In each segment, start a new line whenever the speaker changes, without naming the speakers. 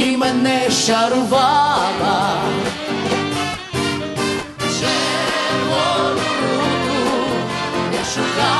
і мене шарувала. Червону руку я шукай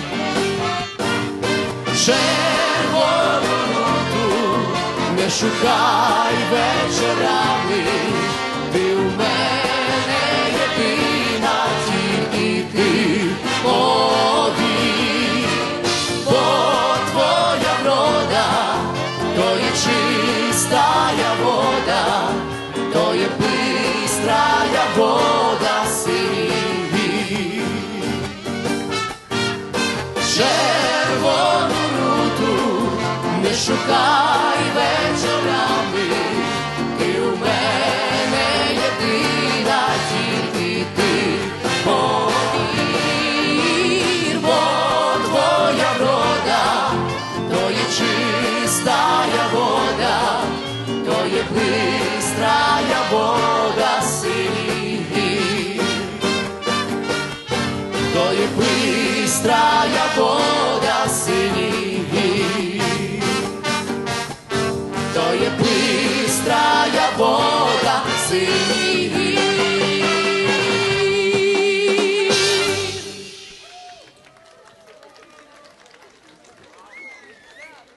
Червону руту не шукай вечорами, ти у мене єдина, тільки ти. Повір, бо твоя врода, то є чистая вода, то є бистрая вода синій. Не volta. Senhor.